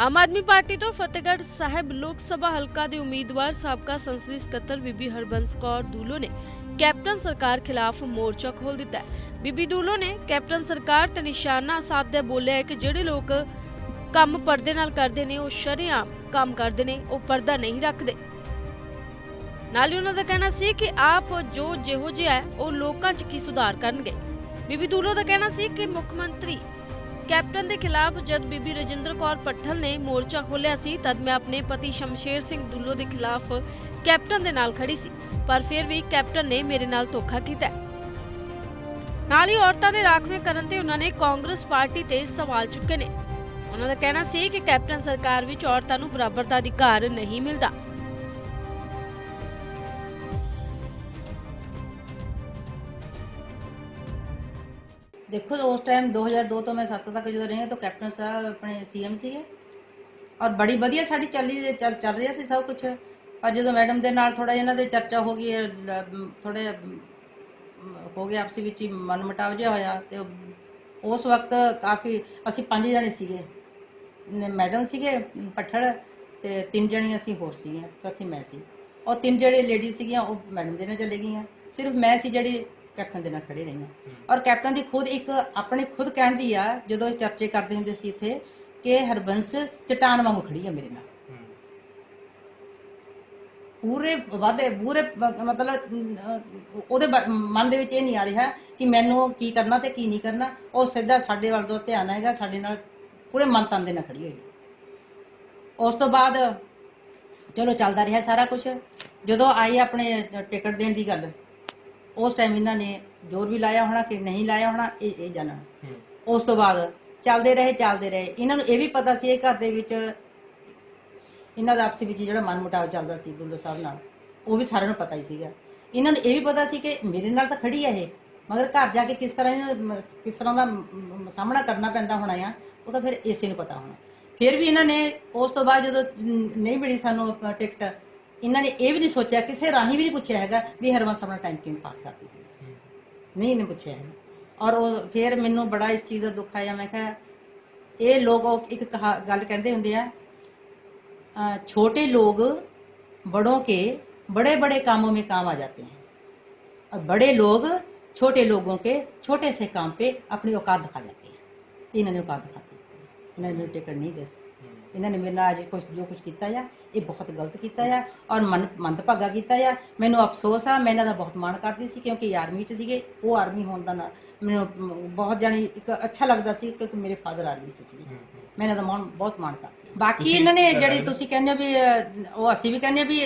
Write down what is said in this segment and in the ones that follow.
Aam Aadmi party ਤੋਂ ਫਤਿਹਗੜ੍ਹ ਸਾਹਿਬ ਲੋਕ ਸਭਾ ਹਲਕਾ ਦੇ ਉਮੀਦਵਾਰ ਸਾਬਕਾ ਸੰਸਦੀ ਸਕੱਤਰ ਬੀਬੀ ਹਰਬੰਸ ਕੌਰ ਦੂਲੋ ਨੇ ਕੈਪਟਨ ਸਰਕਾਰ ਖਿਲਾਫ ਮੋਰਚਾ ਖੋਲ ਦਿੱਤਾ ਹੈ। ਬੀਬੀ ਦੂਲੋ ਨੇ ਕੈਪਟਨ ਸਰਕਾਰ ਤੇ ਨਿਸ਼ਾਨਾ ਸਾਧਦੇ ਬੋਲਿਆ ਕਿ ਜਿਹੜੇ ਲੋਕ ਕੰਮ ਪਰਦੇ ਨਾਲ ਕਰਦੇ ਨੇ, ਉਹ ਸ਼ਰੇਆਮ ਕੰਮ ਕਰਦੇ ਨੇ, ਉਹ ਪਰਦਾ ਨਹੀਂ ਰੱਖਦੇ। ਨਾਲ ਹੀ ਉਹਨਾਂ ਦਾ ਕਹਿਣਾ ਸੀ ਕਿ ਆਪ ਜੋ ਜਿਹੋ ਜਿਹਾ ਹੈ, ਉਹ ਲੋਕਾਂ 'ਚ ਕੀ ਸੁਧਾਰ ਕਰਨਗੇ। ਬੀਬੀ ਦੂਲੋ ਦਾ ਕਹਿਣਾ ਸੀ ਕਿ ਮੁੱਖ ਮੰਤਰੀ ਕੈਪਟਨ ਦੇ ਖਿਲਾਫ ਜਦ ਬੀਬੀ ਰਜਿੰਦਰ ਕੌਰ ਪੱਠਲ ਨੇ ਮੋਰਚਾ ਖੋਲ੍ਹਿਆ ਸੀ, ਤਦ ਮੈਂ ਆਪਣੇ ਪਤੀ ਸ਼ਮਸ਼ੇਰ ਸਿੰਘ ਦੁੱਲੋ ਦੇ ਖਿਲਾਫ ਕੈਪਟਨ ਦੇ ਨਾਲ ਖੜੀ ਸੀ, ਪਰ ਫਿਰ ਵੀ ਕੈਪਟਨ ਨੇ ਮੇਰੇ ਨਾਲ ਧੋਖਾ ਕੀਤਾ। ਨਾਲ ਹੀ ਔਰਤਾਂ ਦੇ ਰਾਖਵੇਂ ਕਰਨ ਤੇ ਉਹਨਾਂ ਨੇ ਕਾਂਗਰਸ ਪਾਰਟੀ ਤੇ ਸਵਾਲ ਚੁੱਕੇ ਨੇ। ਉਹਨਾਂ ਦਾ ਕਹਿਣਾ ਸੀ ਕਿ ਕੈਪਟਨ ਸਰਕਾਰ ਵਿੱਚ ਔਰਤਾਂ ਨੂੰ ਬਰਾਬਰ ਦਾ ਅਧਿਕਾਰ ਨਹੀਂ ਮਿਲਦਾ। ਦੇਖੋ ਉਸ ਟਾਈਮ 2002 ਤੋਂ ਮੈਂ 7 ਤੱਕ ਜਦੋਂ ਰਹੀ ਤਾਂ ਕੈਪਟਨ ਸਾਹਿਬ ਆਪਣੇ ਸੀਐਮ ਸੀਗੇ। ਔਰ ਬੜੀ ਵਧੀਆ ਸਾਡੀ ਚੱਲੀ, ਚੱਲ ਰਿਹਾ ਸੀ ਸਭ ਕੁਝ ਪਰ ਜਦੋਂ ਮੈਡਮ ਦੇ ਨਾਲ ਥੋੜਾ ਇਹਨਾਂ ਦੇ ਚਰਚਾ ਹੋ ਗਈ ਥੋੜੇ ਹੋ ਗਿਆ ਆਪਸੀ ਵਿੱਚ ਮਨਮਟਾਵ ਜਿਹਾ ਹੋਇਆ ਤੇ ਉਸ ਵਕਤ ਕਾਫੀ ਅਸੀਂ ਪੰਜ ਜਣੇ ਸੀਗੇ। ਮੈਡਮ ਸੀਗੇ, ਪੱਠੜ ਤੇ ਤਿੰਨ ਜਣੇ ਅਸੀਂ ਹੋਰ ਸੀਗੀਆਂ ਚੌਥੀ ਮੈਂ ਸੀ। ਔਰ ਤਿੰਨ ਜਿਹੜੇ ਲੇਡੀ ਸੀਗੀਆਂ, ਉਹ ਮੈਡਮ ਦੇ ਨਾਲ ਚਲੇ ਗਈਆਂ। ਸਿਰਫ ਮੈਂ ਸੀ ਜਿਹੜੀ ਕੈਪਟਨ ਦੇ ਨਾਲ ਖੜੀ ਰਹੀ ਹਾਂ। ਔਰ ਕੈਪਟਨ ਦੀ ਖੁਦ ਇੱਕ ਆਪਣੇ ਖੁਦ ਕਹਿਣ ਦੀ ਆ ਜਦੋਂ ਇਹ ਚਰਚੇ ਕਰਦੇ ਹੁੰਦੇ ਸੀ ਇੱਥੇ ਕਿ ਹਰਬੰਸ ਚਟਾਨ ਵਾਂਗੂ ਖੜੀ ਆ ਮੇਰੇ ਨਾਲ। ਪੂਰੇ ਵਾਦੇ ਪੂਰੇ ਮਤਲਬ ਉਹਦੇ ਮਨ ਦੇ ਵਿੱਚ ਇਹ ਨਹੀਂ ਆ ਰਿਹਾ ਕਿ ਮੈਨੂੰ ਕੀ ਕਰਨਾ ਤੇ ਕੀ ਨਹੀਂ ਕਰਨਾ। ਉਹ ਸਿੱਧਾ ਸਾਡੇ ਵੱਲ ਤੋਂ ਧਿਆਨ ਹੈਗਾ ਸਾਡੇ ਨਾਲ ਪੂਰੇ ਮਨ ਤਨ ਦੇ ਨਾਲ ਖੜੀ ਹੋਈ ਉਸ ਤੋਂ ਬਾਅਦ ਚਲੋ ਚੱਲਦਾ ਰਿਹਾ ਸਾਰਾ ਕੁਝ ਜਦੋਂ ਆਈ ਆਪਣੇ ਟਿਕਟ ਦੇਣ ਦੀ ਗੱਲ ਉਸ ਟਾਈਮ ਇਹਨਾਂ ਨੇ ਜ਼ੋਰ ਵੀ ਲਾਇਆ ਹੋਣਾ ਕਿ ਨਹੀਂ ਲਾਇਆ ਹੋਣਾ ਇਹ ਇਹ ਜਾਣਨਾ। ਉਸ ਤੋਂ ਬਾਅਦ ਚੱਲਦੇ ਰਹੇ ਚੱਲਦੇ ਰਹੇ। ਇਹਨਾਂ ਨੂੰ ਇਹ ਵੀ ਪਤਾ ਸੀ ਇਹ ਘਰ ਦੇ ਵਿੱਚ ਇਹਨਾਂ ਦਾ ਆਪਸੀ ਵਿੱਚ ਜਿਹੜਾ ਮਨਮੁਟਾਵ ਚੱਲਦਾ ਸੀ ਦੁੱਲੋ ਸਾਹਿਬ ਨਾਲ ਉਹ ਵੀ ਸਾਰਿਆਂ ਨੂੰ ਪਤਾ ਹੀ ਸੀਗਾ। ਇਹਨਾਂ ਨੂੰ ਇਹ ਵੀ ਪਤਾ ਸੀ ਕਿ ਮੇਰੇ ਨਾਲ ਤਾਂ ਖੜੀ ਹੈ ਇਹ ਮਗਰ ਘਰ ਜਾ ਕੇ ਕਿਸ ਤਰ੍ਹਾਂ ਇਹਨਾਂ ਨੂੰ ਕਿਸ ਤਰ੍ਹਾਂ ਦਾ ਸਾਹਮਣਾ ਕਰਨਾ ਪੈਂਦਾ ਹੋਣਾ ਆ ਉਹ ਤਾਂ ਫਿਰ ਇਸੇ ਨੂੰ ਪਤਾ ਹੋਣਾ। ਫਿਰ ਵੀ ਇਹਨਾਂ ਨੇ ਉਸ ਤੋਂ ਬਾਅਦ ਜਦੋਂ ਨਹੀਂ ਮਿਲੀ ਸਾਨੂੰ ਟਿਕਟ ਇਹਨਾਂ ਨੇ ਇਹ ਵੀ ਨਹੀਂ ਸੋਚਿਆ ਕਿਸੇ ਰਾਹੀਂ ਵੀ ਨਹੀਂ ਪੁੱਛਿਆ ਹੈਗਾ ਵੀ ਹਰਵੰਸ ਆਪਣਾ ਟਾਈਮ ਕਿਵੇਂ ਪਾਸ ਕਰਦੀ ਹੈ ਨਹੀਂ ਇਹਨੇ ਪੁੱਛਿਆ ਹੈ ਔਰ ਉਹ ਫਿਰ ਮੈਨੂੰ ਬੜਾ ਇਸ ਚੀਜ਼ ਦਾ ਦੁੱਖ ਆਇਆ ਮੈਂ ਕਿਹਾ ਇਹ ਲੋਕ ਉਹ ਇੱਕ ਕਹਾ- ਗੱਲ ਕਹਿੰਦੇ ਹੁੰਦੇ ਆ अ, छोटे लोग बड़ों के बड़े बड़े कामों में काम आ जाते हैं और बड़े लोग छोटे लोगों के छोटे से काम पे अपनी औकात दिखा जाते हैं इन्होंने औकात दिखाती इन्होंने ਮੈਨੂੰ ਟਿਕਟ ਨਹੀਂ ਦੇ ਇਹਨਾਂ ਨੇ ਮੇਰੇ ਨਾਲ ਅੱਜ ਕੁਝ ਜੋ ਕੁਝ ਕੀਤਾ ਆ ਇਹ ਬਹੁਤ ਗਲਤ ਕੀਤਾ ਆ ਔਰ ਮਨ ਮੰਦਭਾਗਾ ਕੀਤਾ ਆ। ਮੈਨੂੰ ਅਫਸੋਸ ਆ ਮੈਂ ਇਹਨਾਂ ਦਾ ਬਹੁਤ ਮਾਣ ਕਰਦੀ ਸੀ ਕਿਉਂਕਿ ਆਰਮੀ 'ਚ ਸੀਗੇ ਉਹ ਆਰਮੀ ਹੋਣ ਦਾ ਨਾ ਮੈਨੂੰ ਬਹੁਤ ਜਾਣੀ ਇੱਕ ਅੱਛਾ ਲੱਗਦਾ ਸੀ ਕਿਉਂਕਿ ਮੇਰੇ ਫਾਦਰ ਆਰਮੀ 'ਚ ਸੀਗੇ। ਮੈਂ ਇਹਨਾਂ ਦਾ ਮਾਣ ਬਹੁਤ ਮਾਣ ਕਰਦੀ। ਬਾਕੀ ਇਹਨਾਂ ਨੇ ਜਿਹੜੀ ਤੁਸੀਂ ਕਹਿੰਦੇ ਹੋ ਵੀ ਉਹ ਅਸੀਂ ਵੀ ਕਹਿੰਦੇ ਵੀ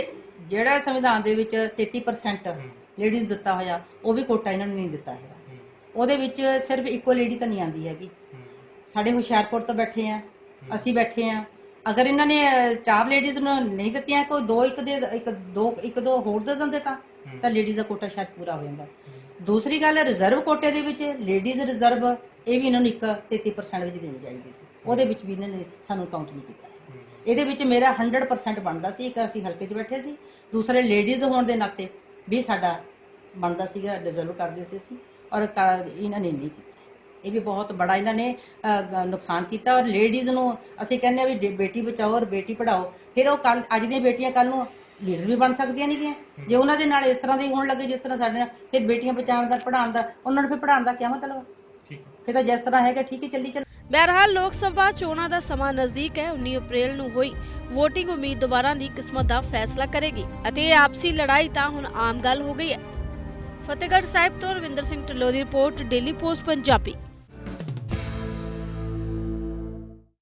ਜਿਹੜਾ ਸੰਵਿਧਾਨ ਦੇ ਵਿੱਚ 33% ਲੇਡੀਜ਼ ਦਿੱਤਾ ਹੋਇਆ ਉਹ ਵੀ ਕੋਟਾ ਇਹਨਾਂ ਨੂੰ ਨਹੀਂ ਦਿੱਤਾ ਹੈਗਾ। ਉਹਦੇ ਵਿੱਚ ਸਿਰਫ ਇੱਕੋ ਲੇਡੀ ਤਾਂ ਨਹੀਂ ਆਂਦੀ ਹੈਗੀ। ਸਾਡੇ ਹੁਸ਼ਿਆਰਪੁਰ ਤੋਂ ਬੈਠੇ ਆ ਅਸੀਂ ਬੈਠੇ ਆ ਅਗਰ ਇਹਨਾਂ ਨੇ ਚਾਰ ਲੇਡੀਜ਼ ਨੂੰ ਨਹੀਂ ਦਿੱਤੀਆਂ ਕੋਈ ਦੋ ਇੱਕ ਦੇ ਇੱਕ ਦੋ ਇੱਕ ਦੋ ਹੋਰ ਦੇ ਦਿੰਦੇ ਤਾਂ ਤਾਂ ਲੇਡੀਜ਼ ਦਾ ਕੋਟਾ ਸ਼ਾਇਦ ਪੂਰਾ ਹੋ ਜਾਂਦਾ। ਦੂਸਰੀ ਗੱਲ ਰਿਜ਼ਰਵ ਕੋਟੇ ਦੇ ਵਿੱਚ ਲੇਡੀਜ਼ ਰਿਜ਼ਰਵ ਇਹ ਵੀ ਇਹਨਾਂ ਨੂੰ ਇੱਕ 33% ਵਿੱਚ ਦੇਣੀ ਚਾਹੀਦੀ ਸੀ। ਉਹਦੇ ਵਿੱਚ ਵੀ ਇਹਨਾਂ ਨੇ ਸਾਨੂੰ ਕਾਊਂਟ ਨਹੀਂ ਕੀਤਾ। ਇਹਦੇ ਵਿੱਚ ਮੇਰਾ 100% ਬਣਦਾ ਸੀ ਇੱਕ ਅਸੀਂ ਹਲਕੇ 'ਚ ਬੈਠੇ ਸੀ। ਦੂਸਰੇ ਲੇਡੀਜ਼ ਹੋਣ ਦੇ ਨਾਤੇ ਵੀ ਸਾਡਾ ਬਣਦਾ ਸੀਗਾ ਡਿਜ਼ਰਵ ਕਰਦੇ ਸੀ ਅਸੀਂ ਔਰ ਕ- ਇਹਨਾਂ ਨੇ ਨਹੀਂ ਕੀਤਾ। ਇਹ ਵੀ ਬਹੁਤ ਬੜਾ ਇਹਨਾਂ ਨੇ ਨੁਕਸਾਨ ਕੀਤਾ ਔਰ ਲੇਡੀਜ਼ ਨੂੰ ਅਸੀਂ ਕਹਿੰਦੇ ਆ ਵੀ ਬੇਟੀ ਬਚਾਓ ਔਰ ਬੇਟੀ ਪੜਾਓ ਫਿਰ ਉਹ ਕੱਲ ਅੱਜ ਦੀਆਂ ਬੇਟੀਆਂ ਕੱਲ ਨੂੰ ਲੀਡਰ ਵੀ ਬਣ ਸਕਦੀਆਂ ਨੇਗੀਆਂ ਜੇ ਉਹਨਾਂ ਦੇ ਨਾਲ ਇਸ ਤਰ੍ਹਾਂ ਦੇ ਹੋਣ ਲੱਗੇ ਜਿਸ ਤਰ੍ਹਾਂ ਸਾਡੇ ਨਾਲ ਫਿਰ ਬੇਟੀਆਂ ਬਚਾਉਣ ਦਾ ਪੜਾਉਣ ਦਾ ਉਹਨਾਂ ਨੂੰ ਫਿਰ ਪੜਾਉਣ ਦਾ ਕੀ ਮਤਲਬ ਠੀਕ ਫਿਰ ਤਾਂ ਜਿਸ ਤਰ੍ਹਾਂ ਹੈਗਾ ਠੀਕ ਹੈ ਚੱਲੀ ਚੱਲ ਬਹਰਹਾਲ ਲੋਕ ਸਭਾ ਚੋਣਾਂ ਦਾ ਸਮਾਂ ਨਜ਼ਦੀਕ ਹੈ 19 ਅਪ੍ਰੈਲ ਨੂੰ ਹੋਈ। VOTING ਉਮੀਦਵਾਰਾਂ ਦੀ ਕਿਸਮਤ ਦਾ ਫੈਸਲਾ ਕਰੇਗੀ ਅਤੇ ਇਹ ਆਪਸੀ ਲੜਾਈ ਤਾਂ ਹੁਣ ਆਮ ਗੱਲ ਹੋ ਗਈ ਹੈ। ਫਤਿਹਗੜ੍ਹ ਸਾਹਿਬ ਤੋਂ ਰਵਿੰਦਰ ਸਿੰਘ ਢਿੱਲੋਂ ਦੀ report daily post Punjabi.